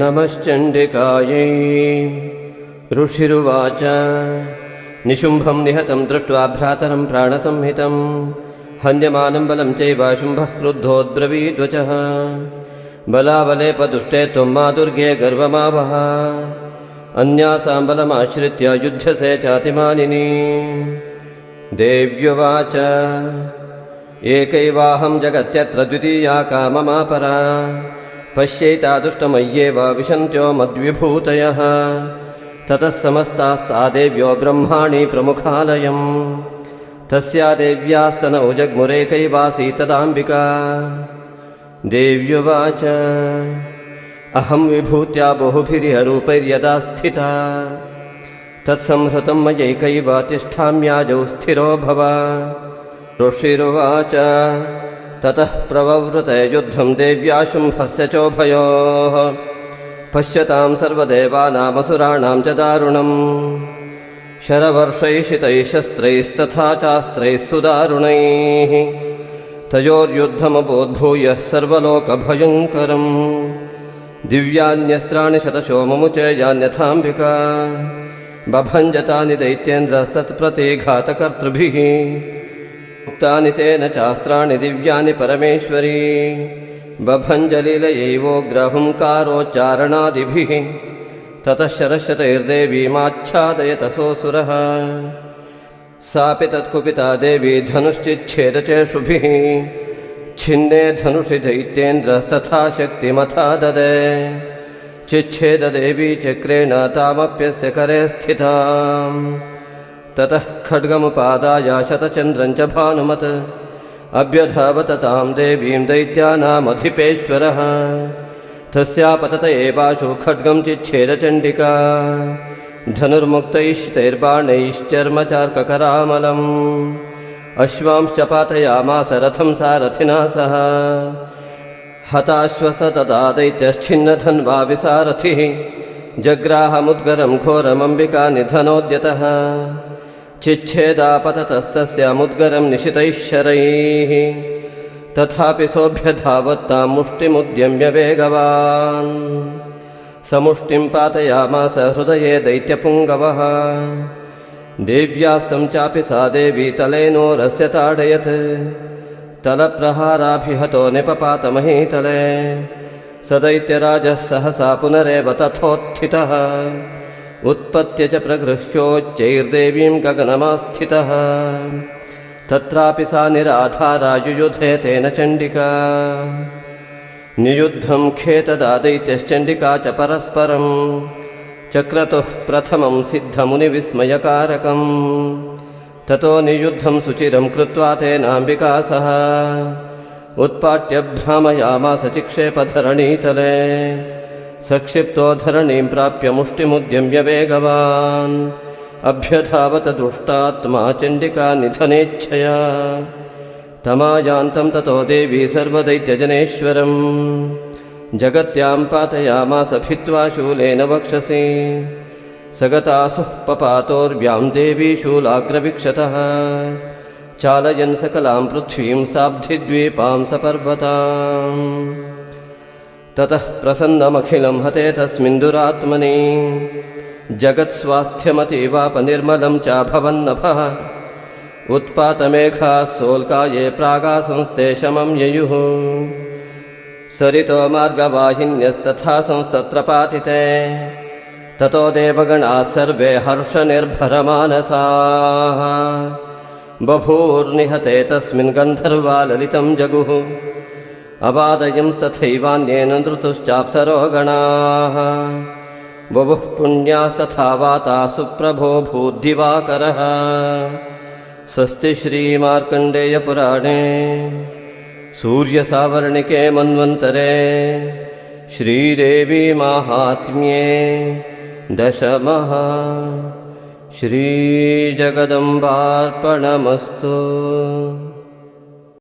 नमश्चण्डिकायै ऋषिरुवाच निशुम्भं निहतं दृष्ट्वा भ्रातरं प्राणसंहितं हन्यमानं बलं चैव शुम्भः क्रुद्धोद्ब्रवीद्वचः बलाबलेपदुष्टे त्वं मा दुर्गे गर्वमावह अन्यासां बलमाश्रित्य युध्यसे चातिमानिनी देव्युवाच एकैवाहं जगत्यत्र द्वितीया काममापरा पश्यैतादुष्टमय्येव विशन्त्यो मद्विभूतयः ततः समस्तास्ता देव्यो ब्रह्माणि प्रमुखालयम् तस्या देव्यास्तनौ जग्मुरेकैवासी तदाम्बिका देव्युवाच अहं विभूत्या बहुभिर्यरूपैर्यदा स्थिता। तत्संहृतं मयैकैव तिष्ठाम्याजौ स्थिरो भव। ऋषिरुवाच ततः प्रववृते युद्धं देव्या शुम्भस्य चोभयोः। पश्यतां सर्वदेवानामसुराणां च दारुणम्। शरवर्षैषितैः शस्त्रैस्तथा चास्त्रैः सुदारुणैः तयोर्युद्धमबोद्भूय सर्वलोकभयङ्करम् दिव्यान्यस्त्राणि शतशो ममुचेयान्यथाम्बिका बभञ्जतानि दैत्येन्द्रस्तत्प्रतिघातकर्तृभिः। उक्तानि तेन चास्त्राणि दिव्यानि परमेश्वरी। बभञ्जलिलयैवोग्रहुङ्कारोच्चारणादिभिः ततः शरशतैर्देवीमाच्छादयतसोऽसुरः। सापि तत्कुपिता देवी धनुश्चिच्छेदचेषुभिः छिन्ने धनुषि दैत्येन्द्रस्तथा शक्तिमथा ददे। चिच्छेददेवी चक्रेण तामप्यस्य करे स्थिताम् ततः खड्गमुपादाय शतचन्द्रं च भानुमत्। अभ्यधावत तां देवीं दैत्यानामधिपेश्वरः तस्यापतत एवाशु खड्गं चिच्छेदचण्डिका। धनुर्मुक्तैश्चैर्बाणैश्चर्मचार्ककरामलम् अश्वांश्च पातयामास रथं सारथिना सह। हताश्वस तदा दैत्यश्छिन्नधन्वा विसारथिः जग्राहमुद्गरं घोरमम्बिका निधनोद्यतः। चिच्छेदापततस्तस्यामुद्गरं निशितैः शरैः तथापि सोऽभ्यधावत्तां मुष्टिमुद्यम्य वेगवान् समुष्टिं पातयामास हृदये दैत्यपुङ्गवः देव्यास्तं चापि सा देवी तलेनोरस्य ताडयत्। तलप्रहाराभिहतो निपपातमहीतले। स दैत्यराजः सहसा पुनरेव तथोत्थितः। उत्पत्य च प्रगृह्योच्चैर्देवीं गगनमास्थितः। तत्रापि सा निराधारा युयुधे तेन चण्डिका। नियुद्धं खेतदा दैत्यश्चण्डिका च परस्परं चक्रतुः प्रथमं सिद्धमुनिविस्मयकारकम्। ततो नियुद्धं सुचिरं कृत्वा तेनाम्बिका सह उत्पाट्य भ्रामयामास चिक्षेपधरणीतले सक्षिप्तो धरणीं प्राप्य मुष्टिमुद्यम्य वेगवान् अभ्यधावत दुष्टात्मा चण्डिका निधनेच्छया। तमायान्तं ततो देवी सर्वदैत्यजनेश्वरं जगत्यां पातयामास भित्त्वा शूलेन वक्षसि। सगतासुः पपातोर्व्यां देवी शूलाग्रवीक्षतः। चालयन् सकलां पृथ्वीं साब्धिद्वीपां सपर्वताम्। ततः प्रसन्नमखिलं हते तस्मिन् दुरात्मनि। जगत्स्वास्थ्यमतीवापनिर्मलं चाभवन्नभः। उत्पातमेघाः सोल्काये प्रागासंस्ते शमं ययुः सरितो मार्गवाहिन्यस्तथा संस्तत्र पातिते। ततो देवगणाः सर्वे हर्षनिर्भरमानसाः। बभूर्निहते तस्मिन् गन्धर्वा ललितं जगुः। अवादयंस्तथैवान्येन नृतुश्चाप्सरो गणाः बभुः पुण्यास्तथा वाता सुप्रभो भूद्दिवाकरः। स्वस्ति श्रीमार्कण्डेयपुराणे सूर्यसावर्णिके मन्वन्तरे श्रीदेवी माहात्म्ये दशमः। श्रीजगदम्बार्पणमस्तु